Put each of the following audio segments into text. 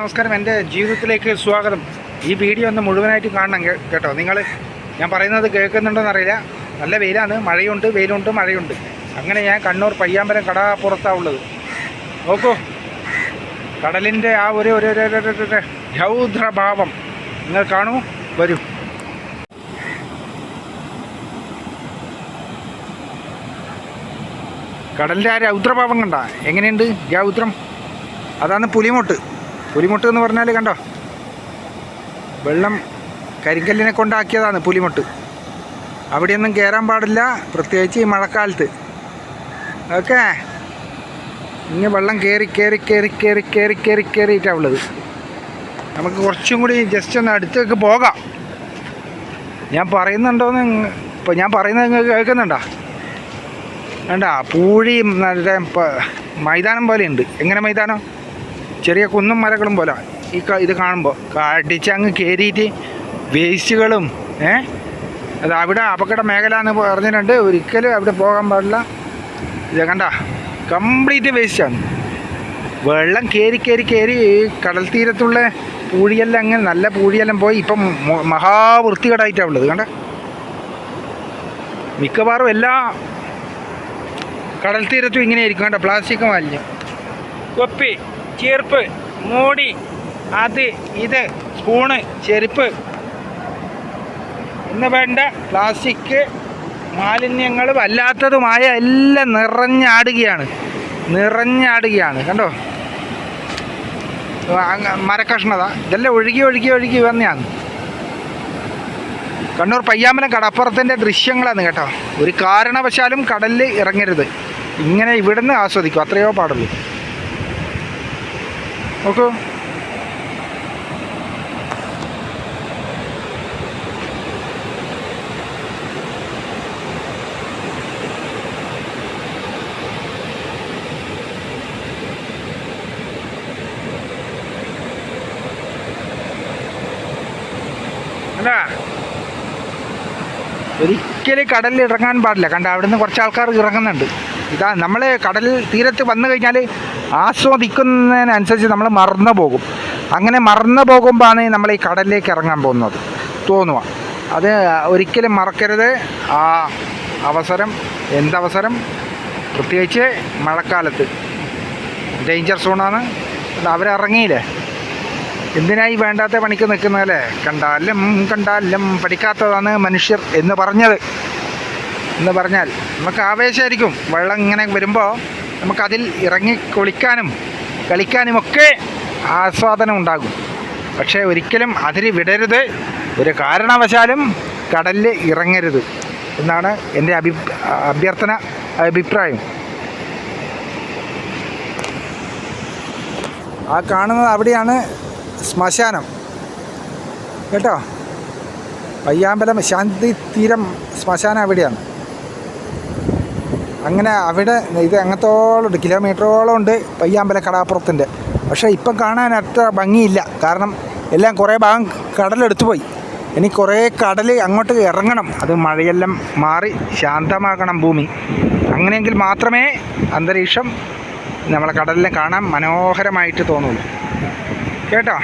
നമസ്കാരം. എന്റെ ജീവിതത്തിലേക്ക് സ്വാഗതം. ഈ വീഡിയോ ഒന്ന് മുഴുവനായിട്ട് കാണണം കേട്ടോ. നിങ്ങൾ ഞാൻ പറയുന്നത് കേൾക്കുന്നുണ്ടോ എന്നറിയില്ല നല്ല വെയിലാണ്. മഴയുണ്ട് വെയിലുണ്ട് മഴയുണ്ട്. അങ്ങനെ ഞാൻ കണ്ണൂർ പയ്യാമ്പലം കടാപ്പുറത്താണ് ഉള്ളത്. നോക്കൂ. കടലിന്റെ ആ ഒരു ഒരു രൗദ്രഭാവം. നിങ്ങൾ കാണൂ. വരൂ. കടലിന്റെ ആ രൗദ്രഭാവം കണ്ട? എങ്ങനെയുണ്ട് രൗദ്രം? അതാണ് പുലിമുട്ട്. പുലിമുട്ട് എന്ന് പറഞ്ഞാൽ കണ്ടോ? വെള്ളം കരിങ്കല്ലിനെ കൊണ്ടാക്കിയതാണ് പുലിമുട്ട്. അവിടെയൊന്നും കയറാൻ പാടില്ല പ്രത്യേകിച്ച് ഈ മഴക്കാലത്ത്. ഓക്കെ? ഇങ്ങനെ വെള്ളം കയറി കയറി കയറി കയറി കയറി കയറി കയറിയിട്ടാണ് ഉള്ളത്. നമുക്ക് കുറച്ചും കൂടി ജസ്റ്റ് ഒന്ന് അടുത്തേക്ക് പോകാം. ഞാൻ പറയുന്നുണ്ടോയെന്ന് ഇപ്പോൾ ഞാൻ പറയുന്നത് നിങ്ങൾക്ക് കേൾക്കുന്നുണ്ടോ? വേണ്ട പൂഴിയും നല്ല മൈതാനം പോലെയുണ്ട്. എങ്ങനെ മൈതാനം? ചെറിയ കുന്നും മരങ്ങളും പോലെ. ഈ ഇത് കാണുമ്പോൾ കടിച്ചങ്ങ് കയറിയിട്ട് വേസ്റ്റുകളും ഏ? അത് അവിടെ അപകട മേഖല എന്ന് പറഞ്ഞിട്ടുണ്ട്. ഒരിക്കലും അവിടെ പോകാൻ പാടില്ല. ഇത് കണ്ട കംപ്ലീറ്റ് വേസ്റ്റാണ്. വെള്ളം കയറി കയറി കയറി കടൽ തീരത്തുള്ള പൂഴിയെല്ലാം അങ്ങനെ നല്ല പൂഴിയെല്ലാം പോയി. ഇപ്പം മഹാവൃത്തികേടായിട്ടാണ് ഉള്ളത്. കണ്ട? മിക്കവാറും എല്ലാ കടൽ തീരത്തും ഇങ്ങനെ ആയിരിക്കും കണ്ട പ്ലാസ്റ്റിക് മാലിന്യം കൊപ്പി. ചീർപ്പ് മൂടി അത് ഇത് സ്പൂണ് ചെരുപ്പ്. എന്ന് വേണ്ട പ്ലാസ്റ്റിക് മാലിന്യങ്ങളും അല്ലാത്തതുമായ എല്ലാം നിറഞ്ഞാടുകയാണ്. നിറഞ്ഞാടുകയാണ്. കണ്ടോ? മരക്കഷ്ണത. ഇതെല്ലാം ഒഴുകി ഒഴുകി ഒഴുകി വന്നെയാണ്. കണ്ണൂർ പയ്യാമ്പലം കടപ്പുറത്തിന്റെ ദൃശ്യങ്ങളാണ് കേട്ടോ. ഒരു കാരണവശാലും കടലിൽ ഇറങ്ങരുത്. ഇങ്ങനെ ഇവിടുന്ന് ആസ്വദിക്കും. അത്രയോ പാടുള്ളൂ. നോക്കൂ അല്ല ഒരിക്കലും കടലിൽ ഇറങ്ങാൻ പാടില്ല. കണ്ട അവിടുന്ന് കുറച്ച് ആൾക്കാർ ഇറങ്ങുന്നുണ്ട്. ഇതാ നമ്മൾ കടൽ തീരത്ത് വന്നു കഴിഞ്ഞാൽ ആസ്വദിക്കുന്നതിനനുസരിച്ച് നമ്മൾ മറന്നു പോകും. അങ്ങനെ മറന്നു പോകുമ്പോഴാണ് നമ്മൾ ഈ കടലിലേക്ക് ഇറങ്ങാൻ പോകുന്നത്. തോന്നുക അത് ഒരിക്കലും മറക്കരുത്. ആ അവസരം എന്തവസരം? പ്രത്യേകിച്ച് മഴക്കാലത്ത്. ഡേഞ്ചർ സോണാണ്. അവരിറങ്ങിയില്ലേ? എന്തിനായി വേണ്ടാത്ത പണിക്ക് നിൽക്കുന്നതല്ലേ കണ്ടാലും കണ്ടാലും പഠിക്കാത്തതാണ് മനുഷ്യർ എന്ന് പറഞ്ഞത്. എന്ന് പറഞ്ഞാൽ നമുക്ക് ആവേശമായിരിക്കും. വെള്ളം ഇങ്ങനെ വരുമ്പോൾ നമുക്കതിൽ ഇറങ്ങി കുളിക്കാനും കളിക്കാനുമൊക്കെ ആസ്വാദനം ഉണ്ടാകും. പക്ഷേ ഒരിക്കലും അതിൽ വിടരുത്. ഒരു കാരണവശാലും കടലിൽ ഇറങ്ങരുത് എന്നാണ് എന്റെ അഭി അഭ്യർത്ഥന അഭിപ്രായം. ആ കാണുന്നത് അവിടെയാണ് ശ്മശാനം. കേട്ടോ? പയ്യാമ്പലം ശാന്തി തീരം ശ്മശാനം അവിടെയാണ്. അങ്ങനെ അവിടെ ഇത് അങ്ങത്തോളം ഉണ്ട്. കിലോമീറ്ററോളം ഉണ്ട് പയ്യാമ്പല കടാപ്പുറത്തിന്റെ. പക്ഷേ ഇപ്പം കാണാൻ അത്ര ഭംഗിയില്ല. കാരണം എല്ലാം കുറേ ഭാഗം കടലെടുത്തു പോയി. ഇനി കുറേ കടൽ അങ്ങോട്ട് ഇറങ്ങണം. അത് മഴയെല്ലാം മാറി ശാന്തമാകണം ഭൂമി. അങ്ങനെയെങ്കിൽ മാത്രമേ അന്തരീക്ഷം നമ്മളെ കടലിനെ കാണാൻ മനോഹരമായിട്ട് തോന്നുള്ളൂ. കേട്ടോ?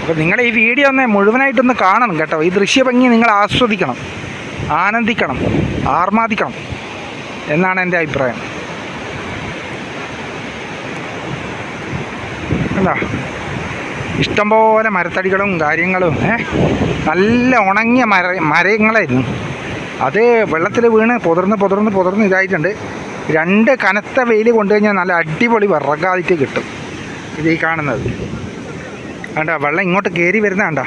അപ്പോൾ നിങ്ങൾ ഈ വീഡിയോ ഒന്ന് മുഴുവനായിട്ടൊന്ന് കാണണം കേട്ടോ. ഈ ദൃശ്യഭംഗി നിങ്ങൾ ആസ്വദിക്കണം. ആനന്ദിക്കണം ആർമാദിക്കണം എന്നാണ് എന്റെ അഭിപ്രായം. എന്താ? ഇഷ്ടംപോലെ മരത്തടികളും കാര്യങ്ങളും നല്ല ഉണങ്ങിയ മര മരങ്ങളായിരുന്നു. അത് വെള്ളത്തിൽ വീണ് പുതർന്ന് പുതർന്ന് പുതർന്ന് ഇതായിട്ടുണ്ട്. രണ്ട് കനത്ത വെയിൽ കൊണ്ടു കഴിഞ്ഞാൽ നല്ല അടിപൊളി വിറകാതിട്ട് കിട്ടും ഇത് ഈ കാണുന്നത്. വേണ്ട വെള്ളം ഇങ്ങോട്ട് കയറി വരുന്ന വേണ്ട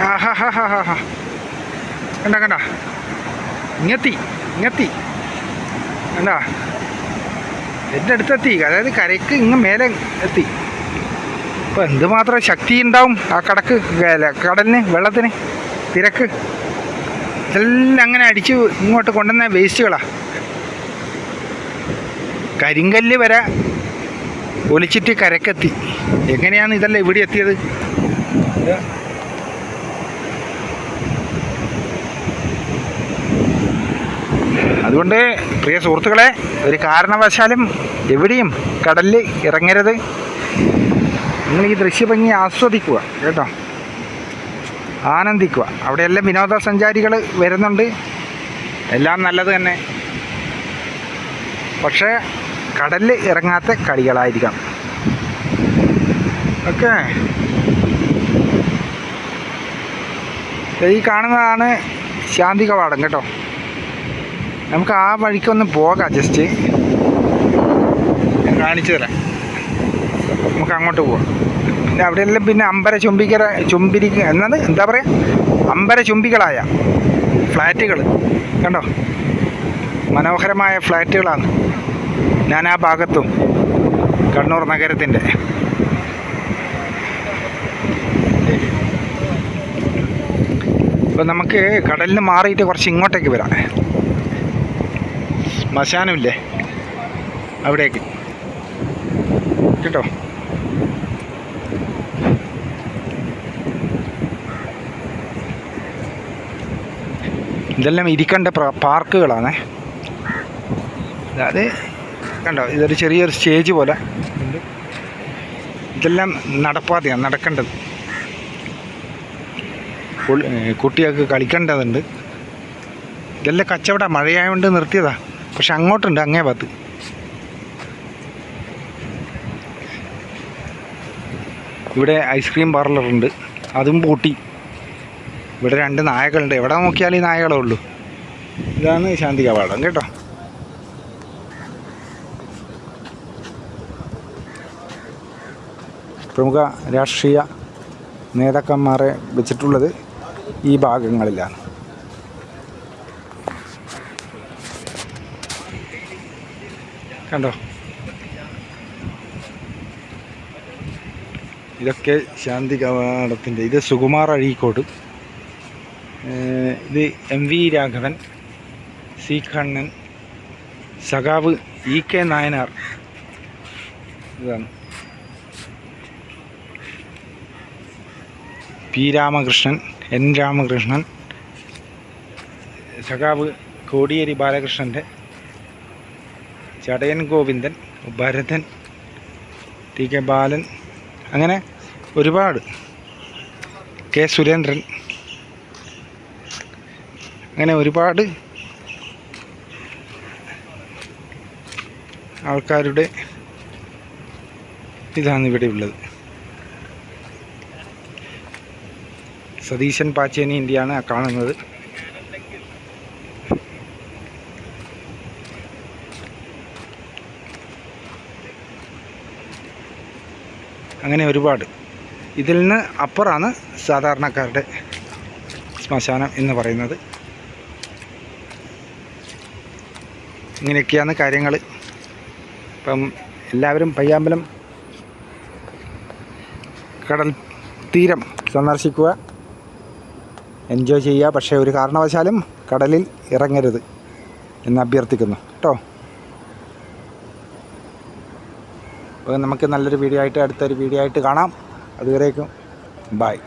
ഹാ ഹാ ഹാ ഹാ ഹാ. കണ്ട കണ്ട. ഇങ്ങെത്തി ഇങ്ങെത്തി. കണ്ട. എന്റെ അടുത്തെത്തി. അതായത് കരയ്ക്ക് ഇങ്ങ് മേലെ എത്തി. അപ്പോൾ എന്തുമാത്രം ശക്തി ഉണ്ടാവും ആ കടക്ക് കടലിന് വെള്ളത്തിന് തിരക്ക്. ഇതെല്ലാം അങ്ങനെ അടിച്ച് ഇങ്ങോട്ട് കൊണ്ടുവന്ന വേസ്റ്റുകളാ. കരിങ്കല്ല് വരെ ഒലിച്ചിട്ട് കരക്കെത്തി എങ്ങനെയാണ് ഇതെല്ലാം ഇവിടെ എത്തിയത്? അതുകൊണ്ട് പ്രിയ സുഹൃത്തുക്കളെ ഒരു കാരണവശാലും എവിടെയും കടലിൽ ഇറങ്ങരുത്. നിങ്ങൾ ഈ ദൃശ്യഭംഗി ആസ്വദിക്കുക കേട്ടോ. ആനന്ദിക്കുക. അവിടെയെല്ലാം വിനോദസഞ്ചാരികൾ വരുന്നുണ്ട്. എല്ലാം നല്ലത് തന്നെ. പക്ഷേ കടലിൽ ഇറങ്ങാത്ത കളികളായിരിക്കാം. ഓക്കെ. ഈ കാണുന്നതാണ് ശാന്തി കവാടം കേട്ടോ. നമുക്ക് ആ വഴിക്കൊന്ന് പോകാം ജസ്റ്റ്. കാണിച്ചു തരാം. നമുക്ക് അങ്ങോട്ട് പോവാം. അവിടെയെല്ലാം പിന്നെ അമ്പര ചുംബിക്കര ചുംബിരി എന്നത് എന്താ പറയുക അമ്പര ചുംബികളായ ഫ്ലാറ്റുകൾ കണ്ടോ? മനോഹരമായ ഫ്ലാറ്റുകളാണ്. ഞാൻ ആ ഭാഗത്തും കണ്ണൂർ നഗരത്തിന്റെ. അപ്പോൾ നമുക്ക് കടലിന് മാറിയിട്ട് കുറച്ച് ഇങ്ങോട്ടേക്ക് വരാം. ശ്മശാനമില്ലേ അവിടേക്ക്. കേട്ടോ? ഇതെല്ലാം ഇരിക്കേണ്ട പാർക്കുകളാണ്. അതായത് കണ്ടോ ഇതൊരു ചെറിയൊരു സ്റ്റേജ് പോലെ ഉണ്ട്. ഇതെല്ലാം നടപ്പാതെയാണ് നടക്കേണ്ടത്. കുട്ടികൾക്ക് കളിക്കേണ്ടതുണ്ട്. ഇതെല്ലാം കച്ചവടം മഴയായതുകൊണ്ട് നിർത്തിയതാ. പക്ഷെ അങ്ങോട്ടുണ്ട് അങ്ങേ ഭാഗത്ത്. ഇവിടെ ഐസ്ക്രീം പാർലറുണ്ട് അതും പൂട്ടി. ഇവിടെ രണ്ട് നായകളുണ്ട് എവിടെ നോക്കിയാൽ ഈ നായകളേ ഉള്ളൂ. ഇതാണ് ശാന്തി കവാടം കേട്ടോ. പ്രമുഖ രാഷ്ട്രീയ നേതാക്കന്മാരെ വെച്ചിട്ടുള്ളത് ഈ ഭാഗങ്ങളിലാണ്. കണ്ടോ? ഇതൊക്കെ ശാന്തി കവാടത്തിന്റെ ഇത് സുകുമാർ അഴീക്കോട്. ഇത് M V Raghavan C Kannan സഖാവ് ഇ കെ നായനാർ. ഇതാണ്. പി രാമകൃഷ്ണൻ എൻ രാമകൃഷ്ണൻ സഖാവ് കോടിയേരി ബാലകൃഷ്ണന്റെ ചടയൻ ഗോവിന്ദൻ ഭരതൻ ടി കെ ബാലൻ അങ്ങനെ ഒരുപാട്. കെ സുരേന്ദ്രൻ അങ്ങനെ ഒരുപാട് ആൾക്കാരുടെ ഇതാണ് ഇവിടെ ഉള്ളത്. സതീശൻ പാച്ചേനി ഇന്ത്യയാണ് കാണുന്നത്. അങ്ങനെ ഒരുപാട്. ഇതിൽ നിന്ന് അപ്പുറമാണ് സാധാരണക്കാരുടെ ശ്മശാനം എന്ന് പറയുന്നത്. ഇങ്ങനെയൊക്കെയാണ് കാര്യങ്ങൾ. ഇപ്പം എല്ലാവരും പയ്യാമ്പലം കടൽ തീരം സന്ദർശിക്കുക. എൻജോയ് ചെയ്യുക. പക്ഷേ ഒരു കാരണവശാലും കടലിൽ ഇറങ്ങരുത് എന്ന് അഭ്യർത്ഥിക്കുന്നു. കേട്ടോ? അപ്പോൾ നമുക്ക് നല്ലൊരു വീഡിയോ ആയിട്ട് അടുത്തൊരു വീഡിയോ ആയിട്ട് കാണാം. അതുവരേക്കും ബായ്